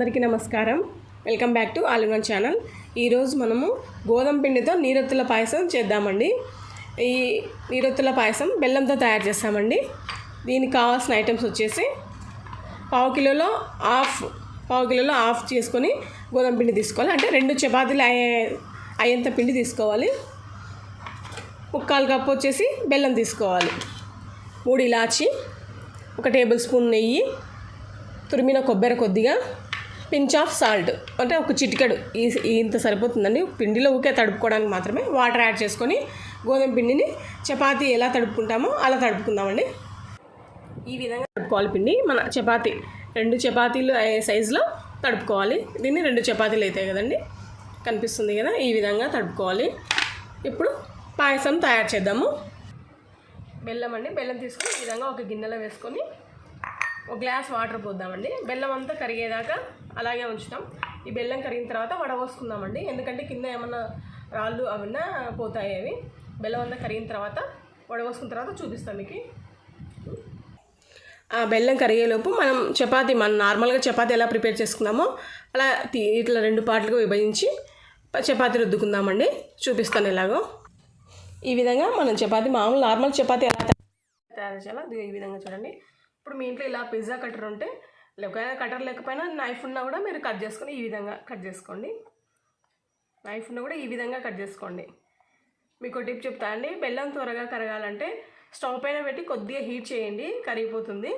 అందరికీ నమస్కారం. Welcome back to all one channel. ఈరోజు మనము గోధుమ పిండితో నీరొత్తుల పాయసం చేద్దామండి. ఈ నీరొత్తుల పాయసం బెల్లంతో తయారు చేస్తామండి. దీనికి కావాల్సిన ఐటమ్స్ వచ్చేసి పావు కిలోలో హాఫ్ పావు కిలోలో హాఫ్ చేసుకొని గోధుమ పిండి తీసుకోవాలి. అంటే రెండు చపాతీలు అయ్యే అయ్యేంత పిండి తీసుకోవాలి. ముక్కాలు కప్పు వచ్చేసి బెల్లం తీసుకోవాలి. మూడు ఇలాచి ఒక టేబుల్ స్పూన్ నెయ్యి తురిమిన కొబ్బరి కొద్దిగా పించ్ ఆఫ్ సాల్ట్. అంటే ఒక చిటికెడు. ఈ ఇంత సరిపోతుందండి. పిండిలో ఊకే తడుపుకోవడానికి మాత్రమే వాటర్ యాడ్ చేసుకొని గోధుమ పిండిని చపాతీ ఎలా తడుపుకుంటామో అలా తడుపుకుందామండి. ఈ విధంగా తడుపుకోవాలి పిండి. మన చపాతీ రెండు చపాతీలు అయ్యే సైజులో తడుపుకోవాలి. దీన్ని రెండు చపాతీలు అవుతాయి కదండి. కనిపిస్తుంది కదా? ఈ విధంగా తడుపుకోవాలి. ఇప్పుడు పాయసం తయారు చేద్దాము. బెల్లం అండి. బెల్లం తీసుకొని ఈ విధంగా ఒక గిన్నెలో వేసుకొని ఒక గ్లాస్ వాటర్ పోద్దామండి. బెల్లం అంతా కరిగేదాకా అలాగే ఉంచుతాం. ఈ బెల్లం కరిగిన తర్వాత వడపోసుకుందామండి ఎందుకంటే కింద ఏమన్నా రాళ్ళు అవన్నా పోతాయి అవి. బెల్లం అంతా కరిగిన తర్వాత వడపోసుకున్న తర్వాత చూపిస్తాం మీకు. ఆ బెల్లం కరిగేలోపు మనం చపాతీ మనం నార్మల్గా చపాతీ ఎలా ప్రిపేర్ చేసుకున్నామో అలా ఇట్లా రెండు పార్ట్లుగా విభజించి చపాతీ రుద్దుకుందామండి. చూపిస్తాను ఎలాగో. ఈ విధంగా మనం చపాతీ మామూలు నార్మల్ చపాతీ ఎలా తయారు చేయాలో ఈ విధంగా చూడండి. ఇప్పుడు మీ ఇంట్లో ఇలా పిజ్జా కట్టర్ ఉంటే ఒకవేళ కట్టర్ లేకపోయినా నైఫ్ ఉన్నా కూడా మీరు కట్ చేసుకొని ఈ విధంగా కట్ చేసుకోండి. నైఫ్ ఉన్నా కూడా ఈ విధంగా కట్ చేసుకోండి. మీకు టిప్ చెప్తా అండి. బెల్లం త్వరగా కరగాలంటే స్టవ్ పైన పెట్టి కొద్దిగా హీట్ చేయండి కరిగిపోతుంది.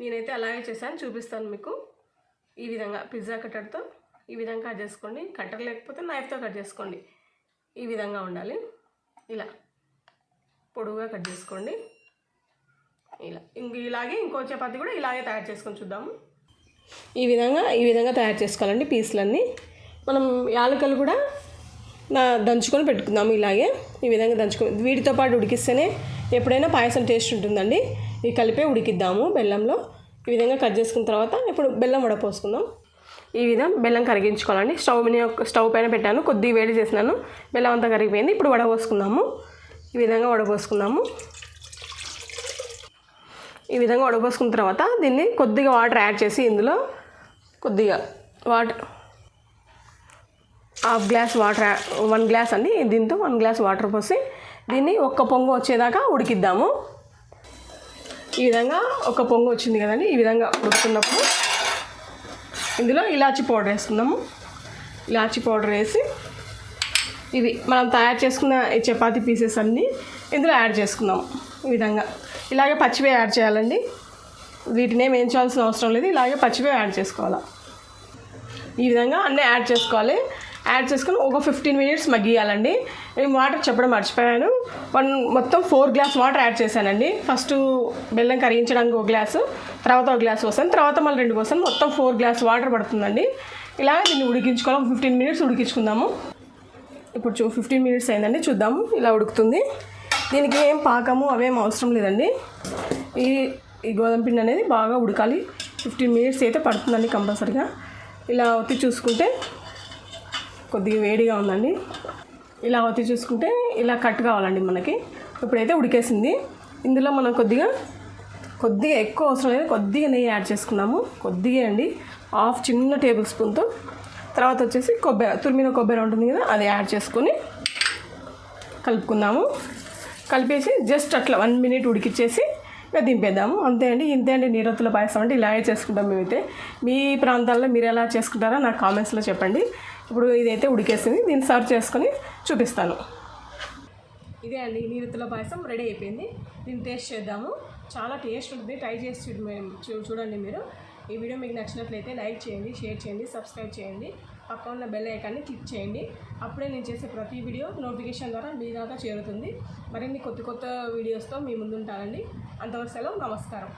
నేనైతే అలాగే చేశాను చూపిస్తాను మీకు. ఈ విధంగా పిజ్జా కట్టర్తో ఈ విధంగా కట్ చేసుకోండి. కట్టర్ లేకపోతే నైఫ్తో కట్ చేసుకోండి. ఈ విధంగా ఉండాలి. ఇలా పొడుగుగా కట్ చేసుకోండి. ఇలా. ఇలాగే ఇంకో చపాతి కూడా ఇలాగే తయారు చేసుకొని చూద్దాము ఈ విధంగా ఈ విధంగా తయారు చేసుకోవాలండి పీసులన్నీ. మనం యాలకలు కూడా నా దంచుకొని పెట్టుకుందాము ఇలాగే. ఈ విధంగా దంచుకొని వీటితో పాటు ఉడికిస్తేనే ఎప్పుడైనా పాయసం టేస్ట్ ఉంటుందండి. ఇవి కలిపే ఉడికిద్దాము బెల్లంలో. ఈ విధంగా కట్ చేసుకున్న తర్వాత ఇప్పుడు బెల్లం వడపోసుకుందాం ఈ విధంగా బెల్లం కరిగించుకోవాలండి. స్టవ్ మీద స్టవ్ పైన పెట్టాను కొద్దిగా వేడి చేసినాను. బెల్లం అంతా కరిగిపోయింది. ఇప్పుడు వడపోసుకుందాము ఈ విధంగా వడపోసుకుందాము ఈ విధంగా వడపోసుకున్న తర్వాత దీన్ని కొద్దిగా వాటర్ యాడ్ చేసి ఇందులో కొద్దిగా వాటర్ హాఫ్ గ్లాస్ వాటర్ యా- వన్ గ్లాస్ అండి దీంతో వన్ గ్లాస్ వాటర్ పోసి దీన్ని ఒక్క పొంగు వచ్చేదాకా ఉడికిద్దాము. ఈ విధంగా ఒక పొంగు వచ్చింది కదండి ఈ విధంగా ఉడుకుతున్నప్పుడు ఇందులో ఇలాచి పౌడర్ వేసుకుందాము. ఇలాచి పౌడర్ వేసి ఇవి మనం తయారు చేసుకున్న ఈ చపాతీ పీసెస్ అన్నీ ఇందులో యాడ్ చేసుకుందాము ఈ విధంగా. ఇలాగే పచ్చివే యాడ్ చేయాలండి. వీటిని ఏం వేయించాల్సిన అవసరం లేదు. ఇలాగే పచ్చివే యాడ్ చేసుకోవాలి. ఈ విధంగా అన్నీ యాడ్ చేసుకోవాలి. యాడ్ చేసుకొని ఒక ఫిఫ్టీన్ మినిట్స్ మగ్గియాలండి. నేను వాటర్ చెప్పడం మర్చిపోయాను. వన్ మొత్తం ఫోర్ గ్లాస్ వాటర్ యాడ్ చేశానండి. ఫస్ట్ బెల్లం కరిగించడానికి ఒక గ్లాసు తర్వాత ఒక గ్లాస్ పోసాను. తర్వాత మళ్ళీ రెండు పోసాను. మొత్తం ఫోర్ గ్లాస్ వాటర్ పడుతుందండి. ఇలా దీన్ని ఉడికించుకోవాలి. ఒక ఫిఫ్టీన్ మినిట్స్ ఉడికించుకుందాము. ఇప్పుడు చూ ఫిఫ్టీన్ మినిట్స్ అయిందండి. చూద్దాము. ఇలా ఉడుకుతుంది. దీనికి ఏం పాకము అవేం అవసరం లేదండి. ఈ ఈ గోధుమ పిండి అనేది బాగా ఉడకాలి. ఫిఫ్టీన్ మినిట్స్ అయితే పడుతుందండి కంపల్సరిగా. ఇలా ఒత్తి చూసుకుంటే కొద్దిగా వేడిగా ఉందండి. ఇలా ఒత్తి చూసుకుంటే ఇలా కట్ కావాలండి మనకి. ఇప్పుడైతే ఉడికేసింది. ఇందులో మనం కొద్దిగా కొద్దిగా ఎక్కువ అవసరం లేదు. కొద్దిగా నెయ్యి యాడ్ చేసుకున్నాము. కొద్దిగా అండి. హాఫ్ చిన్న టేబుల్ స్పూన్తో. తర్వాత వచ్చేసి కొబ్బరి తురిమిన కొబ్బరి ఉంటుంది కదా అది యాడ్ చేసుకొని కలుపుకుందాము. కలిపేసి జస్ట్ అట్లా వన్ మినిట్ ఉడికిచ్చేసి ఇంకా దింపేద్దాము. అంతే అండి ఇంతే అండి నీరొత్తుల పాయసం అంటే ఇలాగే చేసుకుంటాం మేమైతే. మీ ప్రాంతాల్లో మీరు ఎలా చేసుకుంటారో నాకు కామెంట్స్లో చెప్పండి. ఇప్పుడు ఇదైతే ఉడికేసింది దీన్ని సర్వ్ చేసుకొని చూపిస్తాను. ఇదే అండి నీరొత్తుల పాయసం రెడీ అయిపోయింది. దీన్ని టేస్ట్ చేద్దాము. చాలా టేస్ట్ ఉంటుంది ట్రై చేసి చూ- చూడండి మీరు. ఈ వీడియో మీకు నచ్చినట్లయితే లైక్ చేయండి షేర్ చేయండి సబ్స్క్రైబ్ చేయండి. పక్కన ఉన్న బెల్ ఐకాన్ని క్లిక్ చేయండి. అప్పుడే నేను చేసే ప్రతి వీడియో నోటిఫికేషన్ ద్వారా మీ దాకా చేరుతుంది. మరిన్ని కొత్త కొత్త వీడియోస్తో మీ ముందుంటానండి. అంతవరకు సెలవు నమస్కారం.